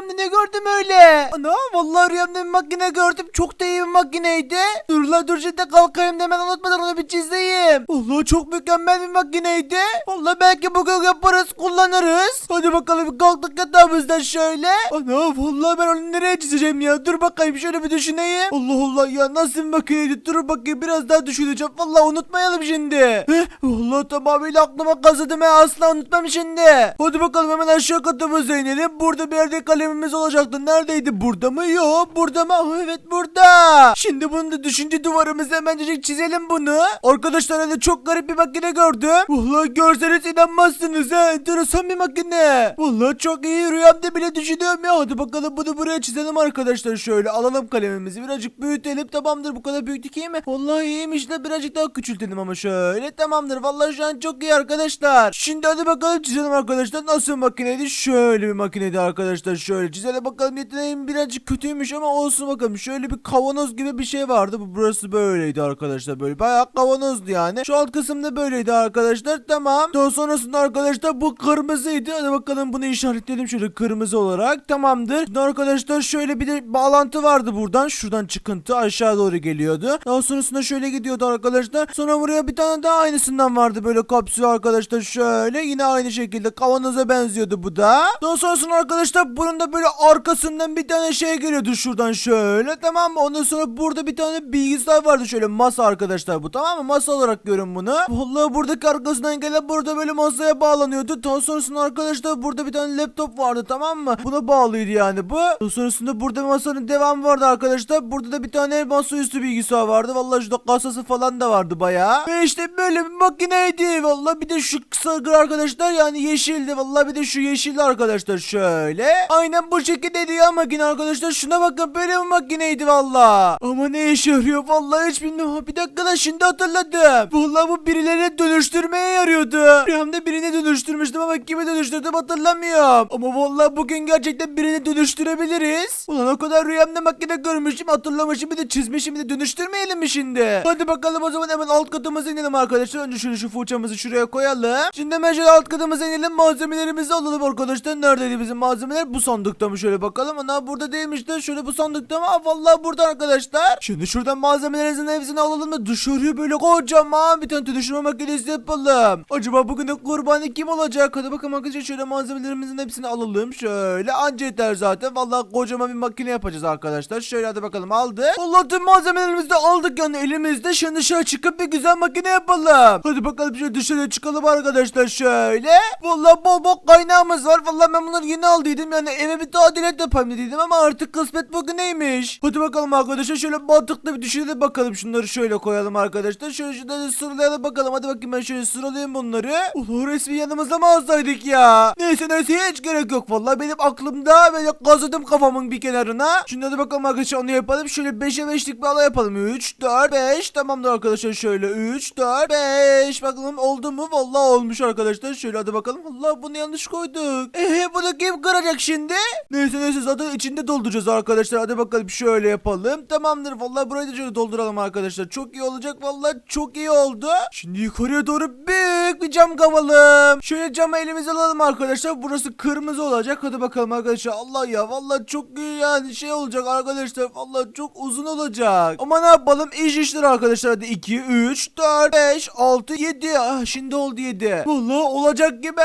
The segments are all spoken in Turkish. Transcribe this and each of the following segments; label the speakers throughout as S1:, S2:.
S1: rüyamda ne gördüm öyle? Ana vallahi rüyamda bir makine gördüm. Çok da iyi bir makineydi. Dur la dur şimdi kalkayım hemen unutmadan onu bir çizeyim. Vallahi çok mükemmel bir makineydi. Vallahi belki bugün yaparız kullanırız. Hadi bakalım kalktık yatağımızdan şöyle. Ana vallahi ben onu nereye çizeceğim ya? Dur bakayım şöyle bir düşüneyim. Allah Allah ya nasıl bir makineydi? Dur bakayım biraz daha düşüneceğim. Vallahi unutmayalım şimdi. Heh, vallahi tamamıyla aklıma kazıdım ya asla unutmam şimdi. Hadi bakalım hemen aşağı katımıza inelim. Burada bir yerde kalemimiz olacaktı. Neredeydi? Burada mı? Yok. Burada mı? Ah, evet burada. Şimdi bunu da düşünce duvarımıza hemencecik çizelim bunu. Arkadaşlar öyle çok garip bir makine gördüm. Vallahi görseniz inanmazsınız ha. Enteresan bir makine. Vallahi çok iyi rüyamda bile düşünüyorum ya. Hadi bakalım bunu buraya çizelim arkadaşlar. Şöyle alalım kalemimizi. Birazcık büyütelim. Tamamdır bu kadar büyüttük iyi mi? Vallahi iyiymiş de birazcık daha küçültelim ama şöyle. Tamamdır. Vallahi şu an çok iyi arkadaşlar. Şimdi hadi bakalım çizelim arkadaşlar. Nasıl bir makineydi? Şöyle bir makineydi arkadaşlar. Şöyle çizelim bakalım. Yeteneğim birazcık kötüymüş ama olsun bakalım. Şöyle bir kavanoz gibi bir şey vardı. Bu burası böyleydi arkadaşlar. Böyle bayağı kavanozdu yani. Şu alt kısımda böyleydi arkadaşlar. Tamam. Daha sonrasında arkadaşlar bu kırmızıydı. Hadi bakalım bunu işaretledim şöyle kırmızı olarak. Tamamdır. Şimdi arkadaşlar şöyle bir de bağlantı vardı buradan. Şuradan çıkıntı aşağı doğru geliyordu. Daha sonrasında şöyle gidiyordu arkadaşlar. Sonra buraya bir tane daha aynısından vardı böyle kapsül arkadaşlar şöyle. Yine aynı şekilde kavanoza benziyordu bu da. Daha sonrasında arkadaşlar bunun da böyle arkasından bir tane şey geliyordu şuradan şöyle. Tamam mı? Ondan sonra burada bir tane bilgisayar vardı şöyle masa arkadaşlar bu tamam mı? Masa olarak görün bunu. Vallahi buradaki arkasından gelen burada böyle masaya bağlanıyordu. Daha sonrasında arkadaşlar burada bir tane laptop vardı tamam mı? Buna bağlıydı yani bu. Daha sonrasında burada masanın devamı vardı arkadaşlar. Burada da bir tane masaüstü bilgisayar vardı. Vallahi şurada kasası falan da vardı bayağı. Ve işte böyle bir makineydi. Vallahi bir de şu kısa arkadaşlar yani yeşildi. Vallahi bir de şu yeşildi arkadaşlar şöyle. Aynen bu şekildeydi ya makine arkadaşlar. Şuna bakın böyle bir makineydi valla. Ama ne işe yarıyor vallahi hiç bilmiyorum. Bir dakika lan şimdi hatırladım. Vallahi bu birileri dönüştürmeye yarıyordu. Rüyamda birini dönüştürmüştüm ama kimi dönüştürdüm hatırlamıyorum. Ama vallahi bugün gerçekten birini dönüştürebiliriz. Ulan o kadar rüyamda makine görmüşüm hatırlamışım bir de çizmişim bir de dönüştürmeyelim mi şimdi? Hadi bakalım o zaman hemen alt katımıza inelim arkadaşlar. Önce şöyle şu fırçamızı şuraya koyalım. Şimdi hemen şöyle alt katımıza inelim malzemelerimizi alalım arkadaşlar. Neredeydi bizim malzemeler? Bu sandıkta mı şöyle bakalım. Ana burada değilmiş de şöyle bu sandıkta mı? Vallahi burada arkadaşlar. Şimdi şuradan malzemelerimizin hepsini alalım da dışarıya böyle kocaman bir tane dönüştürme makinesi yapalım. Acaba bugün de kurbanı kim olacak? Hadi bakalım arkadaşlar şöyle malzemelerimizin hepsini alalım. Şöyle anca yeter zaten. Vallahi kocaman bir makine yapacağız arkadaşlar. Şöyle hadi bakalım aldık. Vallahi tüm malzemelerimizi de aldık yani elimizde. Şimdi dışarı çıkıp bir güzel makine yapalım. Hadi bakalım şöyle dışarıya çıkalım arkadaşlar şöyle. Vallahi bol bol kaynağımız var. Vallahi ben bunları yeni aldıydım. Yani eve bir tadilat yapayım dediydim ama artık kısmet bugüneymiş. Hadi bakalım arkadaşlar şöyle mantıklı bir düşünelim bakalım. Şunları şöyle koyalım arkadaşlar. Şöyle şunları sıralayalım bakalım. Hadi bakayım ben şöyle sıralayayım bunları. Ulan resmi yanımızda mı alsaydık ya? Neyse neyse hiç gerek yok. Vallahi benim aklımda böyle kazıdım kafamın bir kenarına. Şimdi hadi bakalım arkadaşlar onu yapalım. Şöyle 5'e 5'lik bir alay yapalım. 3, 4, 5. Tamamdır arkadaşlar şöyle 3, 4, 5. Bakalım oldu mu? Vallahi olmuş arkadaşlar. Şöyle hadi bakalım. Allah bunu yanlış koyduk. Eee bunu kim kıracak şimdi? Neyse neyse zaten içinde dolduracağız arkadaşlar. Hadi bakalım şöyle yapalım. Tamamdır. Vallahi burayı da şöyle dolduralım arkadaşlar. Çok iyi olacak. Vallahi çok iyi oldu. Şimdi yukarıya doğru büyük bir cam kavalım. Şöyle camı elimize alalım arkadaşlar. Burası kırmızı olacak. Hadi bakalım arkadaşlar. Allah ya vallahi çok iyi yani şey olacak arkadaşlar. Vallahi çok uzun olacak. Ama ne yapalım? İş işler arkadaşlar. Hadi 2, 3, 4, 5, 6, 7. Ah şimdi oldu 7. Vallahi olacak gibi.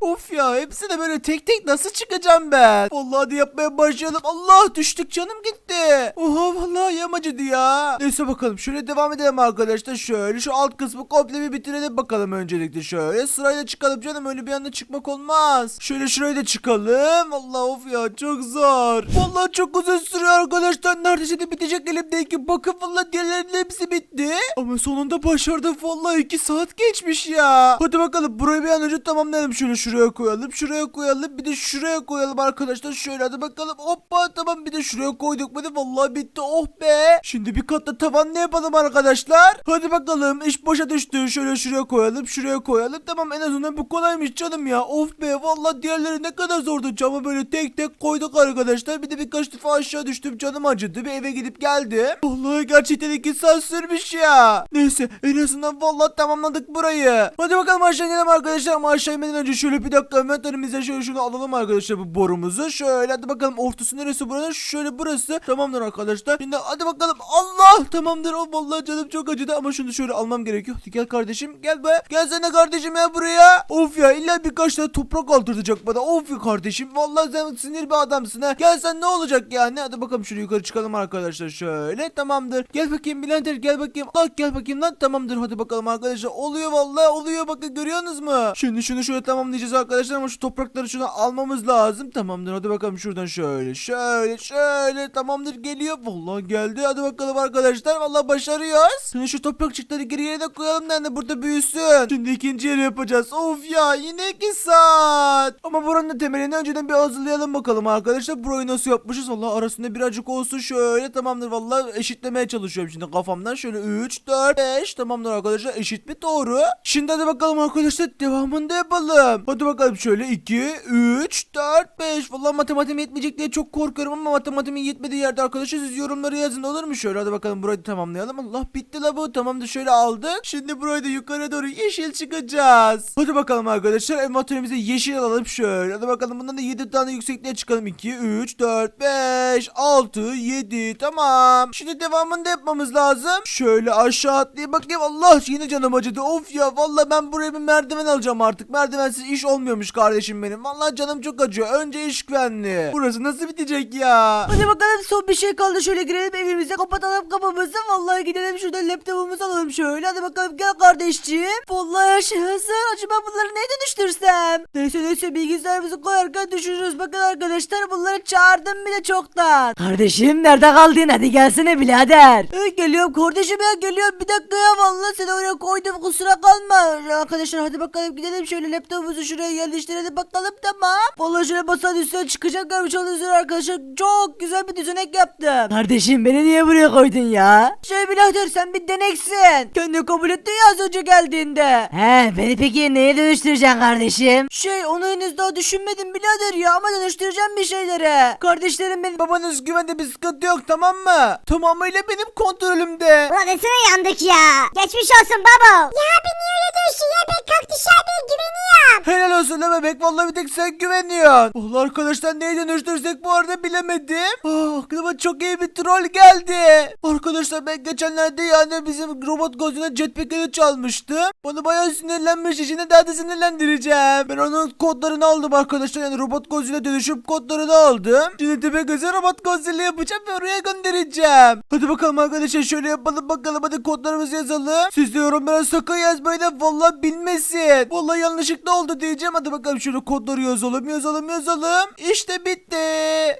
S1: Of ya hepsi de böyle tek tek nasıl çıkacağım ben? Vallahi hadi yapmaya başlayalım. Allah düştük canım gitti. Oha vallahi yam acıdı ya. Neyse bakalım şöyle devam edelim arkadaşlar. Şöyle şu alt kısmı komple bir bitirelim bakalım öncelikle şöyle. Sırayla çıkalım canım öyle bir anda çıkmak olmaz. Şöyle şuraya da çıkalım. Allah of ya çok zor. Vallahi çok uzun sürüyor arkadaşlar. Neredeyse de bitecek elimdeki. Bakın vallahi diğerlerinin hepsi bitti. Ama sonunda başardım. Vallahi 2 saat geçmiş ya. Hadi bakalım burayı bir an önce tamamlayalım. Şöyle şuraya koyalım. Şuraya koyalım. Bir de şuraya koyalım arkadaşlar. Şöyle hadi bakalım. Hoppa tamam bir de şuraya koyduk. Hadi vallahi bitti. Oh be. Şimdi bir katta tavan ne yapalım arkadaşlar? Hadi bakalım. iş boşa düştü. Şöyle şuraya koyalım. Şuraya koyalım. Tamam en azından bu kolaymış canım ya. Of be. Vallahi diğerleri ne kadar zordu. Camı böyle tek tek koyduk arkadaşlar. Bir de birkaç defa aşağı düştüm. Canım acıdı. Bir eve gidip geldim. Vallahi gerçekten iki saat sürmüş ya. Neyse en azından vallahi tamamladık burayı. Hadi bakalım aşağı inelim arkadaşlar. Ama aşağı inmeden önce şöyle bir dakika inventörümüze şöyle şunu alalım arkadaşlar bu borumuzu. Topumuzu. Şöyle hadi bakalım ortası neresi buranın? Şöyle burası. Tamamdır arkadaşlar. Şimdi hadi bakalım. Allah tamamdır. Oh, vallahi canım çok acıdı ama şunu şöyle almam gerekiyor. Hadi gel kardeşim. Gel be. Gelsene kardeşim ya buraya. Of ya illa birkaç tane toprak aldıracak bana. Of ya kardeşim. Vallahi sen sinir bir adamsın ha. Gelsen ne olacak yani? Hadi bakalım şöyle yukarı çıkalım arkadaşlar. Şöyle tamamdır. Gel bakayım Bülenter gel bakayım. Bak gel bakayım lan tamamdır. Hadi bakalım arkadaşlar. Oluyor vallahi oluyor. Bakın görüyorsunuz mu? Şimdi şunu şöyle tamamlayacağız arkadaşlar ama şu toprakları şuna almamız lazım. Tamamdır. Hadi bakalım şuradan şöyle. Şöyle şöyle. Tamamdır geliyor. Vallahi geldi. Hadi bakalım arkadaşlar. Vallahi başarıyoruz. Şimdi şu toprakçıkları geri yerine koyalım da hani burada büyüsün. Şimdi ikinci yeri yapacağız. Of ya yine iki saat. Ama buranın da temelini önceden bir hazırlayalım bakalım arkadaşlar. Burayı nasıl yapmışız? Vallahi arasında birazcık olsun şöyle. Tamamdır vallahi eşitlemeye çalışıyorum şimdi kafamdan. Şöyle 3, 4, 5. Tamamdır arkadaşlar eşit mi? Doğru. Şimdi hadi bakalım arkadaşlar devamını da yapalım. Hadi bakalım şöyle 2, 3, 4, 5. Vallahi matematiğim yetmeyecek diye çok korkuyorum ama matematiğimin yetmediği yerde arkadaşlar siz yorumları yazın olur mu? Şöyle hadi bakalım burayı da tamamlayalım. Allah bitti la bu. Tamamdır şöyle aldık. Şimdi burayı da yukarı doğru yeşil çıkacağız. Hadi bakalım arkadaşlar envanterimize yeşil alalım şöyle. Hadi bakalım bundan da 7 tane yüksekliğe çıkalım. 2, 3, 4, 5, 6, 7 tamam. Şimdi devamını da yapmamız lazım. Şöyle aşağı atlayayım bakayım. Allah yine canım acıdı. Of ya vallahi ben buraya bir merdiven alacağım artık. Merdivensiz iş olmuyormuş kardeşim benim. Vallahi canım çok acıyor. Önce iş güvenliği. Burası nasıl bitecek ya?
S2: Hadi bakalım son bir şey kaldı. Şöyle girelim evimize kapatalım kapımızı. Vallahi gidelim şuradan laptopumuzu alalım şöyle. Hadi bakalım gel kardeşciğim. Vallahi her şey hazır. Acaba bunları neye dönüştürsem? Neyse neyse bilgisayarımızı koyarken düşünürüz. Bakın arkadaşlar bunları çağırdım bile çoktan. Kardeşim nerede kaldın? Hadi gelsene birader. Ee, Geliyorum kardeşim ya geliyorum. Bir dakika ya vallahi seni oraya koydum kusura kalma. Arkadaşlar hadi bakalım gidelim şöyle laptopumuzu şuraya yerleştirelim. Bakalım tamam. Vallahi şöyle masanın üstüne çıkacak görmüş oluyorsunuz arkadaşlar çok güzel bir düzenek yaptım Kardeşim beni niye buraya koydun ya? Şey birader sen bir deneksin. Kendi kabul ettin ya az önce geldiğinde. He beni peki neye dönüştüreceksin kardeşim? Şey onu henüz daha düşünmedim birader ya ama dönüştüreceğim bir şeylere. Kardeşlerim benim
S1: Babanız güvende bir sıkıntı yok tamam mı? Tamamıyla benim kontrolümde.
S3: Ulan desene yandık ya. Geçmiş olsun baba. Ya abi niye öyle diyorsun ya? Ben kaktüs abiye güveniyorum.
S1: Helal olsun lan bebek vallahi bir tek sen güveniyorsun. Vallahi arkadaşlar neyi dönüştürsek bu arada bilemedim. Ah, aklıma çok iyi bir troll geldi. Arkadaşlar ben geçenlerde yani bizim robot gözüne jetpack'ini çalmıştım. Bana bayağı sinirlenmiş şimdi daha da sinirlendireceğim. Ben onun kodlarını aldım arkadaşlar yani robot gözüne dönüşüp kodlarını aldım. Şimdi tepe gözü robot gözüyle yapacağım ve oraya göndereceğim. Hadi bakalım arkadaşlar şöyle yapalım bakalım hadi kodlarımızı yazalım. Siz de yorumlara sakın yazmayın da vallahi bilmesin. Vallahi yanlışlıkla oldu diyeceğim. Hadi bakalım şöyle kodları yazalım yazalım yazalım. İşte bitti.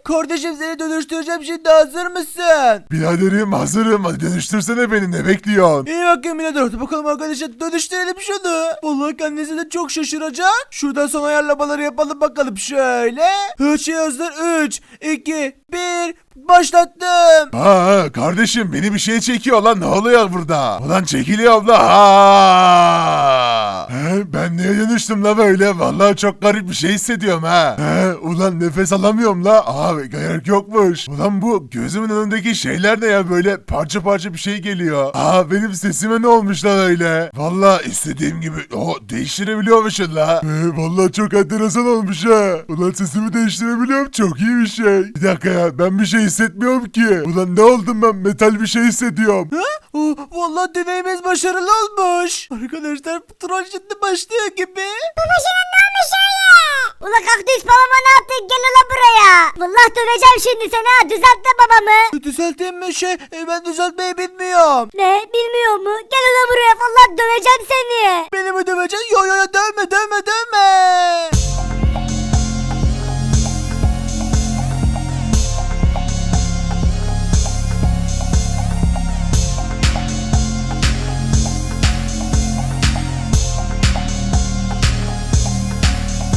S1: Kardeşim seni dönüştüreceğim şimdi hazır mısın?
S4: Biraderim hazırım hadi dönüştürsene beni ne bekliyorsun?
S1: İyi bakayım yine dört. Bakalım arkadaşlar dönüştürelim şunu. Vallahi kendisi de çok şaşıracak. Şuradan son ayarlamaları yapalım bakalım şöyle. Şey hazır. 3, 2, 1. Başlattım.
S4: Ha kardeşim beni bir şey çekiyor lan ne oluyor burada? Ulan çekiliyor la. Ha. Ben neye dönüştüm la böyle? Vallahi çok garip bir şey hissediyorum ha. He, ulan nefes alamıyorum la. Abi gerek yokmuş. Ulan bu gözümün önündeki şeyler ne ya böyle parça parça bir şey geliyor. Aa benim sesime ne olmuş lan öyle? Vallahi istediğim gibi o değiştirebiliyormuşum la. He, vallahi çok enteresan olmuş ha. Ulan sesimi değiştirebiliyorum çok iyi bir şey. Bir dakika ya ben bir şey hissetmiyorum ki. Ulan ne oldum ben metal bir şey hissediyorum.
S1: Ha? Oh, vallahi deneyimiz başarılı olmuş. Arkadaşlar bu troll şimdi başlıyor gibi.
S3: Baba senin ne olmuş öyle? Ulan kaktüs babama ne yaptın? Gel ulan buraya. Vallahi döveceğim şimdi seni ha. Düzelt de babamı.
S1: Düzelteyim mi şey? E, Ben düzeltmeyi bilmiyorum.
S3: Ne? Bilmiyor mu? Gel ulan buraya. Vallahi döveceğim seni.
S1: Beni mi döveceksin? Yo yo yo dövme dövme dövme.